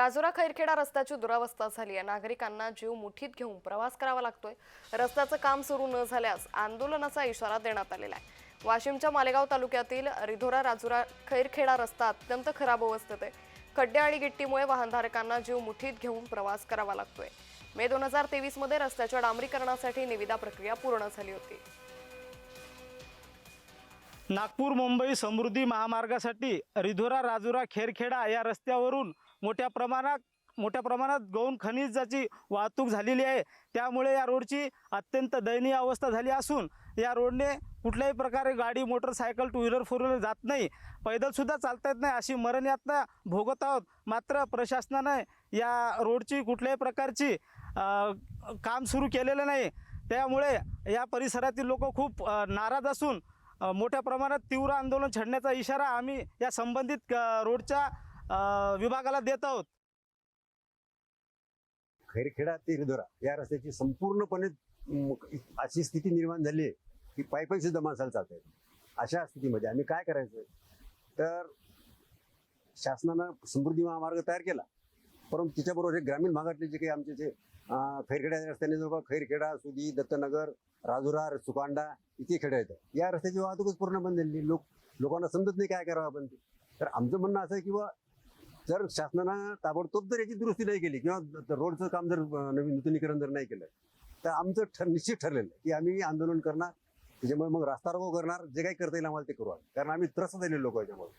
राजुरा खैरखेडा रस्त्याची दुरावस्था झाली आहे. नागरिकांना जीव मुठीत घेऊन प्रवास करावा लागतोय. रस्त्याचं काम सुरू न झाल्यास आंदोलनाचा इशारा देण्यात आलेला आहे. वाशिमच्या मालेगाव तालुक्यातील रिधोरा राजुरा खैरखेडा रस्ता अत्यंत खराब अवस्थेत आहे. खड्डे आणि गिट्टीमुळे वाहनधारकांना जीव मुठीत घेऊन प्रवास करावा लागतोय. मे दोन हजार तेवीसमध्ये रस्त्याच्या डांबरीकरणासाठी निविदा प्रक्रिया पूर्ण झाली होती. नागपूर मुंबई समृद्धी महामार्गासाठी रिधोरा राजुरा खेरखेडा या रस्त्यावरून मोठ्या प्रमाणात मोठ्या प्रमाणात गौण खनिजाची वाहतूक झालेली आहे. त्यामुळे या रोडची अत्यंत दयनीय अवस्था झाली असून या रोडने कुठल्याही प्रकारे गाडी motorcycle two wheeler four wheeler जात नाही. पैदलसुद्धा चालता येत नाही अशी मरण भोगत आहोत. मात्र प्रशासनाने या रोडची कुठल्याही प्रकारची काम सुरू केलेलं नाही. त्यामुळे या परिसरातील लोक खूप नाराज असून मोठ्या प्रमाणात तीव्र आंदोलन छेडण्याचा इशारा आम्ही या संबंधित रोडच्या विभागाला देत आहोत. खैरखेडा ते रिधोरा या रस्त्याची संपूर्णपणे अशी स्थिती निर्माण झाली आहे की पायी सुद्धा माणसाला चालता अशा स्थितीमध्ये आम्ही काय करायचं? तर शासनानं समृद्धी महामार्ग तयार केला. परंतु तिच्याबरोबर हे ग्रामीण भागातले जे काही आमचे जे खैरखेड्या रस्त्याने जवळपास खैरखेडा सुदी दत्तनगर राजुरार सुकांडा इथे खेड्या येतात या रस्त्याची वाहतूकच पूर्ण बंद झालेली लोक लोकांना समजत नाही काय करावं आपण ते. तर आमचं म्हणणं असं आहे की बा जर शासनानं ताबडतोब जर याची दुरुस्ती नाही केली किंवा रोडचं काम जर नवीन नूतनीकरण जर नाही केलं तर आमचं ठर निश्चित ठरलेलं की आम्ही आंदोलन करणार त्याच्यामुळे मग रास्ता रोको करणार जे काही करता येईल आम्हाला ते करू कारण आम्ही त्रस्त झालेले लोक याच्यामुळे.